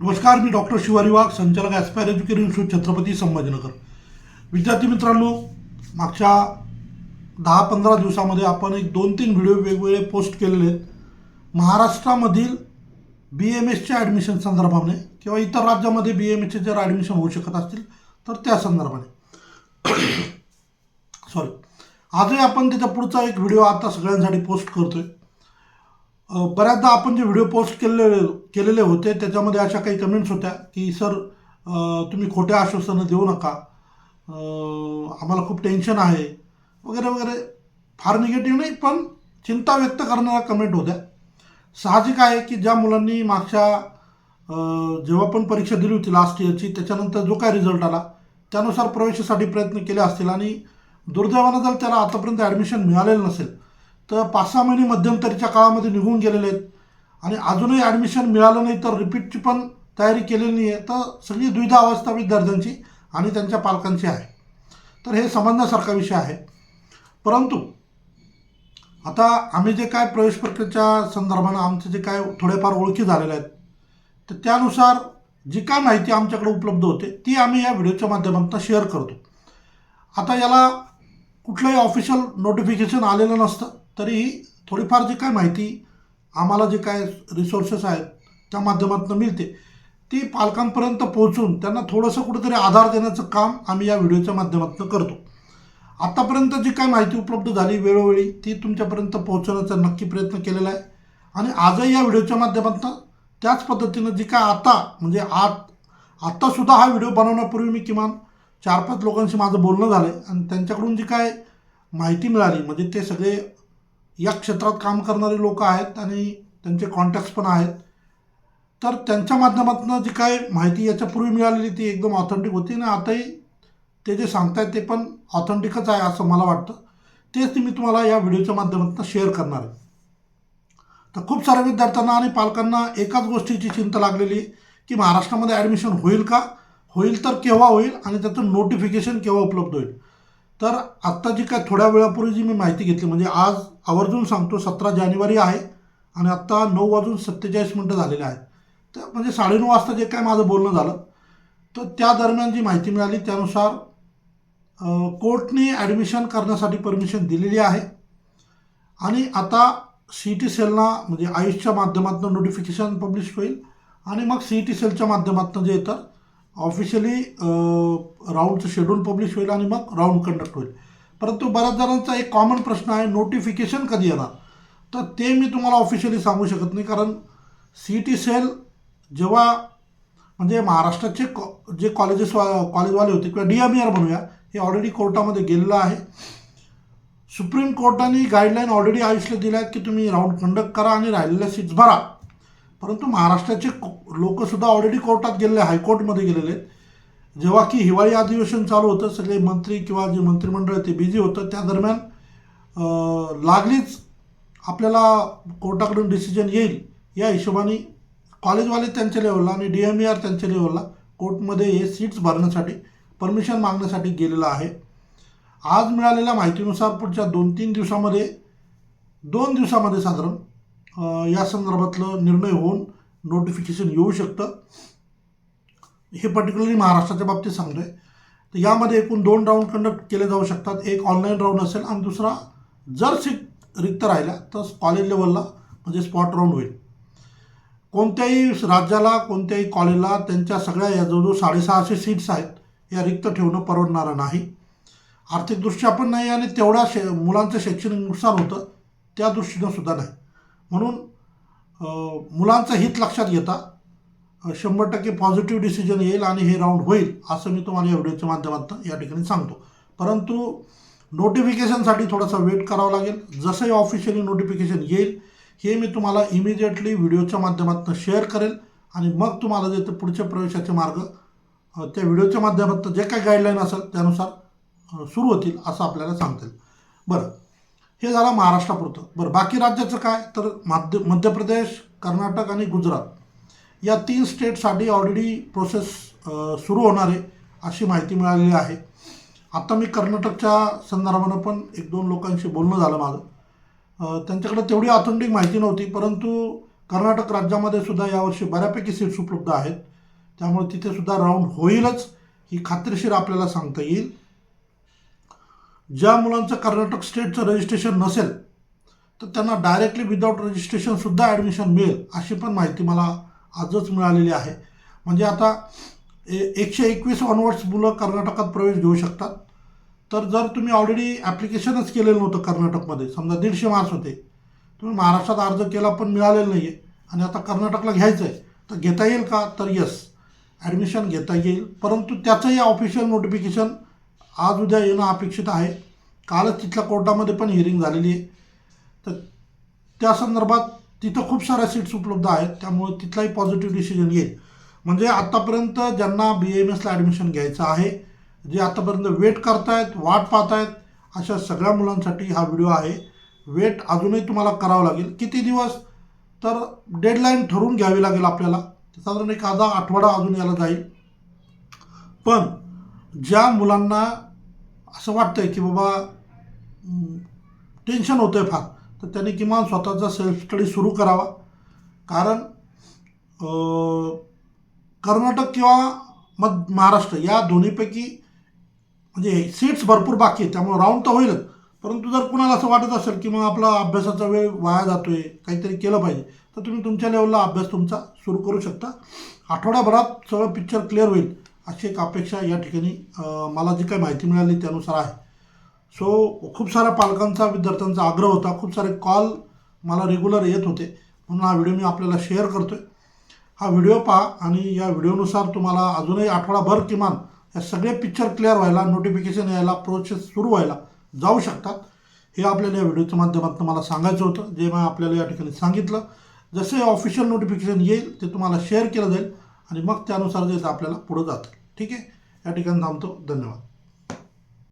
नमस्कार मी डॉक्टर शिवारी वाघ संचालक Aspire Education Institute Chhatrapati Sambhajinagar. विद्यार्थी मित्रांनो मागच्या दहा पंधरा दिवसामध्ये आपण एक दोन तीन व्हिडिओ वेगवेगळे पोस्ट केलेले आहेत. महाराष्ट्रामधील बी एम एसच्या ॲडमिशन संदर्भाने किंवा इतर राज्यामध्ये बी एम एसचे जर ॲडमिशन होऊ शकत असतील तर त्या संदर्भाने. सॉरी आजही आपण त्याच्या पुढचा एक व्हिडिओ आता सगळ्यांसाठी पोस्ट करतोय. आहे बऱ्याचदा आपण जे व्हिडिओ पोस्ट केलेले केलेले होते त्याच्यामध्ये अशा काही कमेंट्स होत्या की सर तुम्ही खोट्या आश्वासनं देऊ नका. आम्हाला खूप टेन्शन आहे. वगैरे वगैरे. फार निगेटिव्ह नाही पण चिंता व्यक्त करणाऱ्या कमेंट होत्या. साहजिक आहे की ज्या मुलांनी मागच्या जेव्हा पण परीक्षा दिली होती लास्ट इयरची त्याच्यानंतर जो काय रिझल्ट आला त्यानुसार प्रवेशासाठी प्रयत्न केले असतील आणि दुर्दैवानं जर त्याला आतापर्यंत ॲडमिशन मिळालेलं नसेल तर पाच सहा महिने मध्यंतरीच्या काळामध्ये निघून गेलेले आहेत. आणि अजूनही ॲडमिशन मिळालं नाही तर रिपीटची पण तयारी केलेली नाही आहे. तर सगळी द्विधा अवस्था विद्यार्थ्यांची आणि त्यांच्या पालकांची आहे. तर हे समजण्यासारखा विषय आहे. परंतु आता आम्ही जे काय प्रवेश प्रक्रियेच्या संदर्भानं आमचे जे काय थोडेफार ओळखी झालेले आहेत तर त्यानुसार जी काय माहिती आमच्याकडे उपलब्ध होते ती आम्ही या व्हिडिओच्या माध्यमातून शेअर करतो. आता याला कुठलंही ऑफिशियल नोटिफिकेशन आलेलं नसतं. तरीही थोडीफार जी काय माहिती आम्हाला जे काय रिसोर्सेस आहेत त्या माध्यमातून मिळते. ती पालकांपर्यंत पोहोचून त्यांना थोडंसं कुठेतरी आधार देण्याचं काम आम्ही या व्हिडिओच्या माध्यमातून करतो. आत्तापर्यंत जी काय माहिती उपलब्ध झाली वेळोवेळी ती तुमच्यापर्यंत पोहोचवण्याचा नक्की प्रयत्न केलेला आहे. आणि आजही या व्हिडिओच्या माध्यमातून त्याच पद्धतीनं जी काय आता म्हणजे आत आत्तासुद्धा हा व्हिडिओ बनवण्यापूर्वी मी किमान चार पाच लोकांशी माझं बोलणं झालं आहे आणि त्यांच्याकडून जी काय माहिती मिळाली म्हणजे ते सगळे या क्षेत्रात काम करणारे लोक आहेत आणि त्यांचे कॉन्टॅक्ट्स पण आहेत. तर त्यांच्या माध्यमातून जी काय माहिती याच्यापूर्वी मिळालेली ती एकदम ऑथेंटिक होती आणि आताही ते जे सांगतायत ते पण ऑथेंटिकच आहे असं मला वाटतं. तेच ते मी तुम्हाला या व्हिडिओच्या माध्यमातून शेअर करणार आहे. तर खूप साऱ्या विद्यार्थ्यांना आणि पालकांना एकाच गोष्टीची चिंता लागलेली की महाराष्ट्रामध्ये ॲडमिशन होईल का? होईल तर केव्हा होईल आणि त्याचं नोटिफिकेशन केव्हा उपलब्ध होईल? तर आत्ता जी काय थोड्या वेळापूर्वी जी मी माहिती घेतली म्हणजे आज आवर्जून सांगतो सतरा जानेवारी आहे आणि आत्ता नऊ वाजून सत्तेचाळीस मिनटं झालेले आहेत. तर म्हणजे साडेनऊ वाजता जे काय माझं बोलणं झालं तर त्या दरम्यान जी माहिती मिळाली त्यानुसार कोर्टने ॲडमिशन करण्यासाठी परमिशन दिलेली आहे. आणि आता सी टी सेलना म्हणजे आयुषच्या माध्यमातून नोटिफिकेशन पब्लिश होईल आणि मग सी टी सेलच्या माध्यमातून जे तर ऑफिशियली राऊंडचं शेड्यूल पब्लिश होईल आणि मग राऊंड कंडक्ट होईल. परंतु बऱ्याच जणांचा एक कॉमन प्रश्न आहे नोटिफिकेशन कधी येणार? तर ते मी तुम्हाला ऑफिशियली सांगू शकत नाही कारण सी टी सेल जेव्हा म्हणजे महाराष्ट्राचे कॉ जे कॉलेजेस वा कॉलेजवाले होते किंवा डी एम आर म्हणूया हे ऑलरेडी कोर्टामध्ये गेलेलं आहे. सुप्रीम कोर्टाने गाईडलाईन ऑलरेडी आयुष्य दिल्या आहेत की तुम्ही राऊंड कंडक्ट करा आणि राहिलेल्या सीट्स भरा. परंतु महाराष्ट्राचे लोकसुद्धा ऑलरेडी कोर्टात गेलेले हायकोर्टमध्ये गेलेले आहेत. जेव्हा की हिवाळी अधिवेशन चालू होतं सगळे मंत्री किंवा जे मंत्रिमंडळ ते बिझी होतं त्या दरम्यान लागलीच आपल्याला कोर्टाकडून डिसिजन येईल या हिशोबाने कॉलेजवाले त्यांच्या लेवलला आणि डी एम ई आर त्यांच्या लेवलला कोर्टमध्ये हे सीट्स भरण्यासाठी परमिशन मागण्यासाठी गेलेलं आहे. आज मिळालेल्या माहितीनुसार पुढच्या दोन तीन दिवसामध्ये दोन दिवसामध्ये साधारण या संदर्भातलं निर्णय होऊन नोटिफिकेशन येऊ शकतं. हे पर्टिक्युलरली महाराष्ट्राच्या बाबतीत सांगतो आहे तर यामध्ये एकूण दोन राऊंड कंडक्ट केले जाऊ शकतात. एक ऑनलाईन राऊंड असेल आणि दुसरा जर सीट रिक्त राहिल्या तर कॉलेज लेवलला म्हणजे स्पॉट राऊंड होईल. कोणत्याही राज्याला कोणत्याही कॉलेजला त्यांच्या सगळ्या या जवळजवळ साडेसहाशे सीट्स आहेत या रिक्त ठेवणं परवडणारं नाही. आर्थिकदृष्ट्या पण नाही आणि तेवढ्या शे मुलांचं शैक्षणिक नुकसान होतं त्या दृष्टीनं सुद्धा नाही. म्हणून मुलांचं हित लक्षात घेता शंभर टक्के पॉझिटिव्ह डिसिजन येईल आणि हे राऊंड होईल असं मी तुम्हाला या व्हिडिओच्या माध्यमातून या ठिकाणी सांगतो. परंतु नोटिफिकेशनसाठी थोडासा वेट करावा लागेल. जसंही ऑफिशियली नोटिफिकेशन येईल हे मी तुम्हाला इमिजिएटली व्हिडिओच्या माध्यमातून शेअर करेल आणि मग तुम्हाला जे ते पुढच्या प्रवेशाचे मार्ग त्या व्हिडिओच्या माध्यमातून जे काही गाईडलाईन असेल त्यानुसार सुरू होतील असं आपल्याला सांगता येईल. बरं. हे झालं महाराष्ट्रापुरतं. बरं बाकी राज्याचं काय? तर मध्य मध्य प्रदेश कर्नाटक आणि गुजरात. या तीन स्टेटसाठी ऑलरेडी प्रोसेस सुरू होणार आहे अशी माहिती मिळालेली आहे. आता मी कर्नाटकच्या संदर्भानं पण एक दोन लोकांशी बोलणं झालं माझं. त्यांच्याकडे तेवढी ऑथेंटिक माहिती नव्हती परंतु कर्नाटक राज्यामध्ये सुद्धा यावर्षी बऱ्यापैकी सीट्स उपलब्ध आहेत. त्यामुळे तिथे सुद्धा राऊंड होईलच ही खात्रीशीर आपल्याला सांगता येईल. ज्या मुलांचं कर्नाटक स्टेटचं रजिस्ट्रेशन नसेल तर त्यांना डायरेक्टली विदाऊट रजिस्ट्रेशनसुद्धा ॲडमिशन मिळेल अशी पण माहिती मला आजच मिळालेली आहे. म्हणजे आता ए एकशे एकवीस ऑनवर्ड्स मुलं कर्नाटकात प्रवेश घेऊ शकतात. तर जर तुम्ही ऑलरेडी ॲप्लिकेशनच केलेलं नव्हतं कर्नाटकमध्ये समजा दीडशे मार्क्स होते तुम्ही महाराष्ट्रात अर्ज केला पण मिळालेलं नाही आहे आणि आता कर्नाटकला घ्यायचं आहे तर घेता येईल का? तर यस ॲडमिशन घेता येईल. परंतु त्याचंही ऑफिशियल नोटिफिकेशन आज उद्या येणं अपेक्षित आहे. कालच तिथल्या कोर्टामध्ये पण हिअरिंग झालेली आहे. तर त्या संदर्भात तिथं खूप साऱ्या सीट्स उपलब्ध आहेत. त्यामुळे तिथलाही पॉझिटिव्ह डिसिजन येईल. म्हणजे आत्तापर्यंत ज्यांना बी एम एसला ॲडमिशन घ्यायचं आहे जे आतापर्यंत वेट करतायत वाट पाहतायत अशा सगळ्या मुलांसाठी हा व्हिडिओ आहे. वेट अजूनही तुम्हाला करावं लागेल. किती दिवस? तर डेडलाईन ठरवून घ्यावी लागेल आपल्याला. साधारण एक आधा आठवडा अजून याला जाईल. पण ज्या मुलांना असं वाटतंय की बाबा टेन्शन होतं आहे फार तर त्यांनी किमान स्वतःचा सेल्फ स्टडी सुरू करावा. कारण कर्नाटक किंवा मग महाराष्ट्र या दोन्हीपैकी म्हणजे सीट्स भरपूर बाकी आहेत त्यामुळे राऊंड तर होईलच. परंतु जर कुणाला असं वाटत असेल की मग आपला अभ्यासाचा वेळ वाया जातो आहे काहीतरी केलं पाहिजे तर तुम्ही तुमच्या लेवलला अभ्यास तुमचा सुरू करू शकता. आठवड्याभरात सगळं पिक्चर क्लिअर होईल. अशी एक अपेक्षा या ठिकाणी मला जी काही माहिती मिळाली त्यानुसार आहे. सो खूप साऱ्या पालकांचा विद्यार्थ्यांचा आग्रह होता. खूप सारे कॉल मला रेग्युलर येत होते. म्हणून हा व्हिडिओ मी आपल्याला शेअर करतो आहे हा व्हिडिओ पहा आणि या व्हिडिओनुसार तुम्हाला अजूनही आठवडाभर किमान या सगळे पिक्चर क्लिअर व्हायला नोटिफिकेशन यायला प्रोसेस सुरू व्हायला जाऊ शकतात. हे आपल्याला या व्हिडिओच्या माध्यमातून मला सांगायचं होतं. जे मी आपल्याला या ठिकाणी सांगितलं जसे ऑफिशियल नोटिफिकेशन येईल ते तुम्हाला शेअर केलं जाईल आणि मग त्यानुसार जे ते आपल्याला पुढं जातं. ठीक आहे? या ठिकाणी थांबतो. धन्यवाद.